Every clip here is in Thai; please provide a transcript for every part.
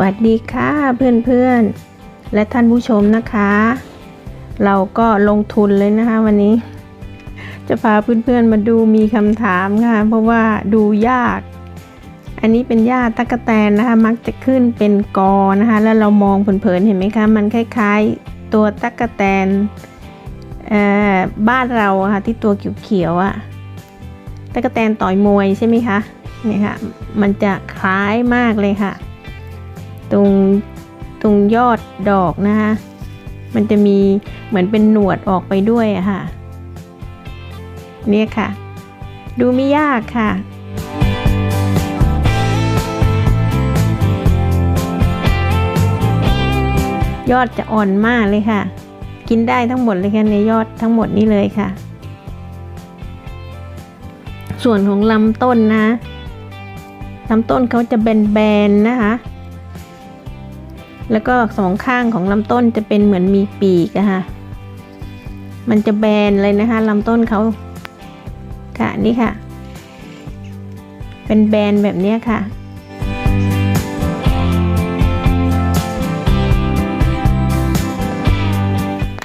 วัสดีค่ะเพื่อนๆ และท่านผู้ชมนะคะ เราก็ลงทุนเลยนะคะวันนี้ จะพาเพื่อนๆมาดูมีคำถามค่ะเพราะว่าดูยาก อันนี้เป็นหญ้าตะกะแตนนะคะ มักจะขึ้นเป็นกอนะคะ แล้วเรามองเผินๆเห็นไหมคะ มันคล้ายๆ ตัวตะกะแตนบ้านเราะค่ะที่ตัวเขียวๆอะตะกะแตนต่อยมวยใช่ไหมคะนี่ค่ะมันจะคล้ายมากเลยค่ะ ตรงตรงยอดดอกนะคะมันจะมีเหมือนเป็นหนวดออกไปด้วยอะค่ะ เนี่ยค่ะ ดูไม่ยากค่ะยอดจะอ่อนมากเลยค่ะ กินได้ทั้งหมดเลยค่ะในยอดทั้งหมดนี้เลยค่ะ ส่วนของลำต้นนะลำต้นเขาจะแบนๆนะคะ แล้วก็สองข้างของลำต้นจะเป็นเหมือนมีปีกอะค่ะ มันจะแบนเลยนะคะลำต้นเขาค่ะนี่ค่ะ เป็นแบนแบบนี้ค่ะ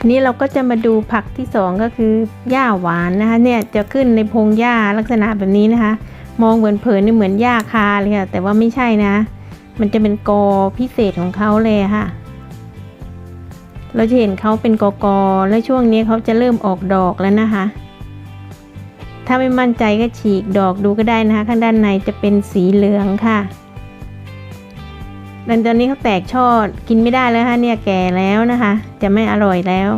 นี้เราก็จะมาดูผักที่สองก็คือหญ้าหวานนะคะ เนี่ยจะขึ้นในพงหญ้าลักษณะแบบนี้นะคะ มองเผินๆนี่เหมือนหญ้าคาเลยค่ะแต่ว่าไม่ใช่นะ มันจะเป็นกอพิเศษของเขาเลยค่ะ เราจะเห็นเขาเป็นกอกอแล้วช่วงนี้เขาจะเริ่มออกดอกแล้วนะคะ ถ้าไม่มั่นใจก็ฉีกดอกดูก็ได้นะคะ ข้างด้านในจะเป็นสีเหลืองค่ะดังตอนนี้เขาแตกช่อกินไม่ได้แล้วค่ะเนี่ยแก่แล้วนะคะ จะไม่อร่อยแล้ว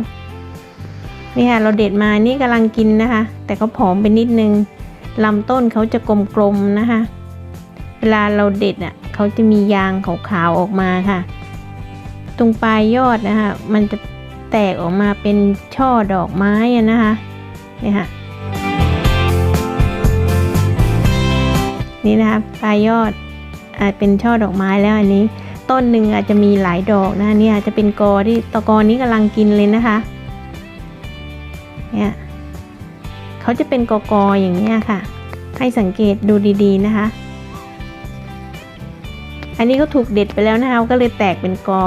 นี่ค่ะเราเด็ดมานี่กำลังกินนะคะ แต่เขาผอมไปนิดนึงลำต้นเขาจะกลมๆนะคะ เวลาเราเด็ดอะ เขาจะมียางขาวๆออกมาค่ะ ตรงปลายยอดนะคะ มันจะแตกออกมาเป็นช่อดอกไม้อะนะคะเนี่ยค่ะนี่นะคะปลายยอดอาจเป็นช่อดอกไม้แล้วอันนี้ ต้นหนึ่งอาจจะมีหลายดอกนะเนี่ยอาจจะเป็นกอที่ตะกอนี้กำลังกินเลยนะคะเนี่ยเขาจะเป็นกอกออย่างเงี้ยค่ะ ให้สังเกตดูดีๆนะคะ อันนี้ก็ถูกเด็ดไปแล้วนะคะก็เลยแตกเป็นกอ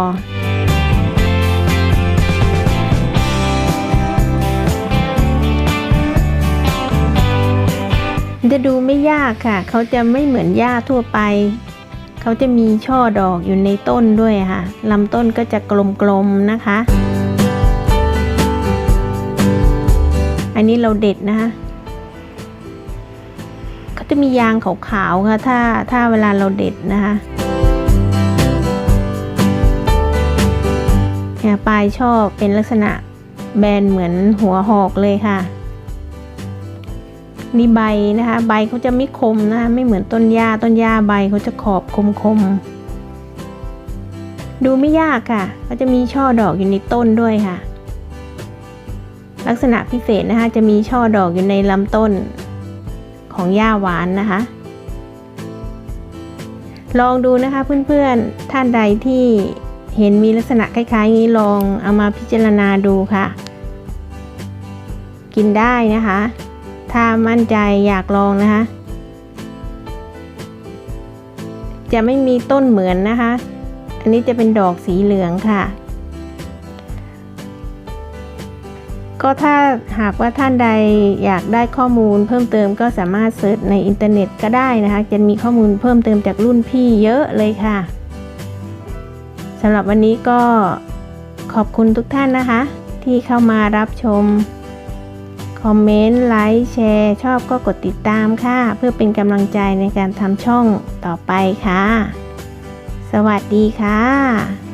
จะดูไม่ยากค่ะ เขาจะไม่เหมือนหญ้าทั่วไป เขาจะมีช่อดอกอยู่ในต้นด้วยค่ะ ลำต้นก็จะกลมๆนะคะ อันนี้เราเด็ดนะคะเขาจะมียางขาวๆค่ะ ถ้าถ้าเวลาเราเด็ดนะคะ ปลายช่อเป็นลักษณะแบนเหมือนหัวหอกเลยค่ะนี่ใบนะคะ ใบเขาจะไม่คมนะคะไม่เหมือนต้นหญ้าต้นหญ้าใบเขาจะขอบคมๆดูไม่ยากค่ะเขาจะมีช่อดอกอยู่ในต้นด้วยค่ะ ลักษณะพิเศษนะคะ จะมีช่อดอกอยู่ในลำต้นของหญ้าหวานนะคะ ลองดูนะคะเพื่อนๆท่านใดที่ เห็นมีลักษณะคล้ายๆนี้ลองเอามาพิจารณาดูค่ะ กินได้นะคะ ถ้ามั่นใจอยากลองนะคะ จะไม่มีต้นเหมือนนะคะ อันนี้จะเป็นดอกสีเหลืองค่ะ ก็ถ้าหากว่าท่านใดอยากได้ข้อมูลเพิ่มเติมก็สามารถเซิร์ชในอินเทอร์เน็ตก็ได้นะคะ จะมีข้อมูลเพิ่มเติมจากรุ่นพี่เยอะเลยค่ะ สำหรับวันนี้ก็ขอบคุณทุกท่านนะคะ ที่เข้ามารับชม คอมเมนต์ ไลค์ แชร์ ชอบก็กดติดตามค่ะ เพื่อเป็นกำลังใจในการทำช่องต่อไปค่ะ สวัสดีค่ะ